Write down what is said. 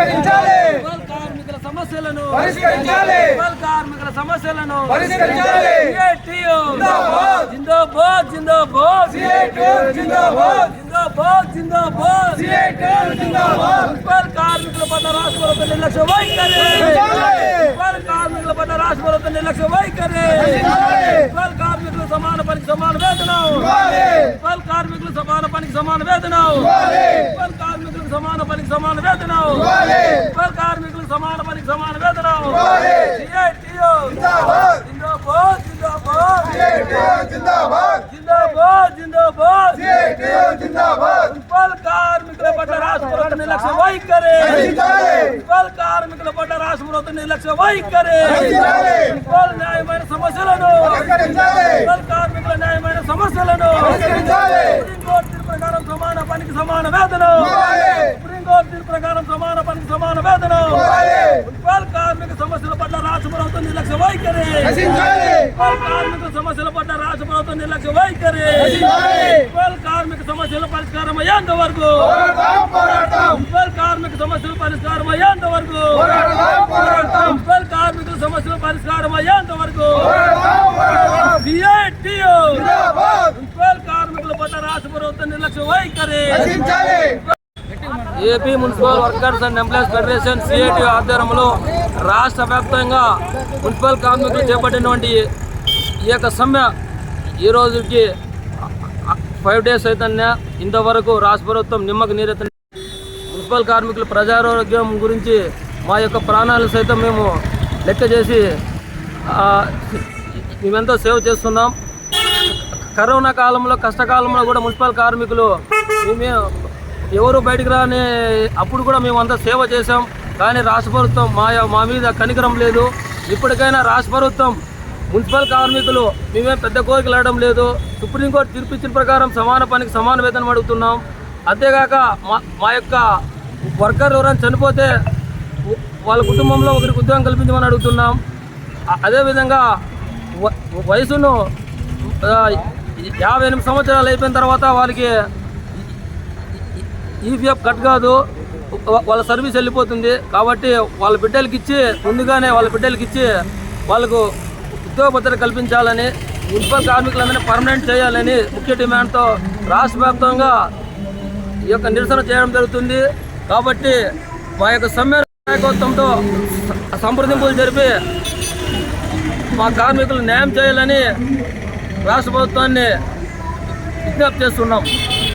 పరిష్కరించాలి. కార్మికుల సమస్యలను పరిష్కరించాలి. కార్మికుల సమస్యలను పరిష్కరించాలి. జిందాబాద్. జిందాబాద్ జిందాబాద్. జిందాబాద్. జిందాబాద్ జిందాబాద్. జిందాబాద్. కార్మికుల పట్ల రాష్ట్ర నిర్లక్ష్య వైఖరి. కార్మికుల పట్ల రాష్ట్ర నిర్లక్ష్య వైఖరి. కార్మికులు సమాన పనికి సమాన వేతనం. కార్మికులు సమాన పనికి సమాన వేతనం. సమాన పనికి సమాన వేతనం. కార్మికులకు సమాన పనికి సమాన వేతనం. కార్మికుల పట్ల రాష్ట్ర ప్రభుత్వ నిర్లక్ష్య వైఖరి. కార్మికుల పట్ల రాష్ట్ర ప్రభుత్వ నిర్లక్ష్య వైఖరి. న్యాయమైన సమస్యలను. కార్మికుల న్యాయమైన సమస్యలను. ప్రకారం సమాన పనికి సమాన వేతనం. ప్రకారం సమాన పనికి సమాన వేతనం. మున్సిపల్ కార్మిక సమస్యల పట్ల రాష్ట్ర ప్రభుత్వం నిర్లక్ష్య వైఖరి. మున్సిపల్ కార్మిక సమస్యల పట్ల రాష్ట్ర ప్రభుత్వం నిర్లక్ష్య వైఖరి. మున్సిపల్ కార్మిక సమస్యల పరిష్కారం అయ్యేంత వరకు. మున్సిపల్ కార్మిక సమస్యల పరిష్కారం అయ్యేంత వరకు. మున్సిపల్ కార్మికుల సమస్యల పరిష్కారం అయ్యేంత వరకు. మున్సిపల్ కార్మికుల పట్ల రాష్ట్ర ప్రభుత్వం నిర్లక్ష్య వైఖరి. AP municipal workers and employees federation CIT ఆధ్వర్యంలో రాష్ట్ర వ్యాప్తంగా మున్సిపల్ కార్మికులు చేపట్టినటువంటి ఈ యొక్క సమ్మె ఈ రోజుకి ఫైవ్ డేస్ అయితే ఇంతవరకు రాష్ట్ర ప్రభుత్వం నిమ్మకు నీరెత్త మున్సిపల్ కార్మికుల ప్రజారోగ్యం గురించి మా యొక్క ప్రాణాలు సైతం మేము లెక్క చేసి మేమెంతో సేవ చేస్తున్నాం. కరోనా కాలంలో కష్టకాలంలో కూడా మున్సిపల్ కార్మికులు మేము ఎవరు బయటకు రాని అప్పుడు కూడా మేము అంతా సేవ చేశాం. కానీ రాష్ట్ర ప్రభుత్వం మా మా మీద కనికరం లేదు. ఇప్పటికైనా రాష్ట్ర ప్రభుత్వం మున్సిపల్ కార్మికులు మేమేం పెద్ద కోరికలు అడడం లేదు. సుప్రీంకోర్టు తీర్పు ఇచ్చిన ప్రకారం సమాన పనికి సమాన వేతనం అడుగుతున్నాం. అంతేగాక మా మా యొక్క వర్కర్ ఎవరైనా చనిపోతే వాళ్ళ కుటుంబంలో ఒకరికి ఉద్యోగం కల్పించమని అడుగుతున్నాం. అదేవిధంగా వయసును యాభై ఎనిమిది సంవత్సరాలు అయిపోయిన తర్వాత వాళ్ళకి ఈపీఎఫ్ కట్ కాదు. వాళ్ళ సర్వీస్ వెళ్ళిపోతుంది. కాబట్టి వాళ్ళ బిడ్డలకి ఇచ్చి ముందుగానే వాళ్ళ బిడ్డలకి ఇచ్చి వాళ్ళకు ఉద్యోగ భద్రత కల్పించాలని మున్సిపల్ కార్మికులందరినీ పర్మనెంట్ చేయాలని ముఖ్య డిమాండ్తో రాష్ట్ర వ్యాప్తంగా ఈ యొక్క నిరసన చేయడం జరుగుతుంది. కాబట్టి మా యొక్క సమ్మె నాయకత్వంతో సంప్రదింపులు జరిపి మా కార్మికులు న్యాయం చేయాలని రాష్ట్ర ప్రభుత్వాన్ని విజ్ఞప్తి చేస్తున్నాం.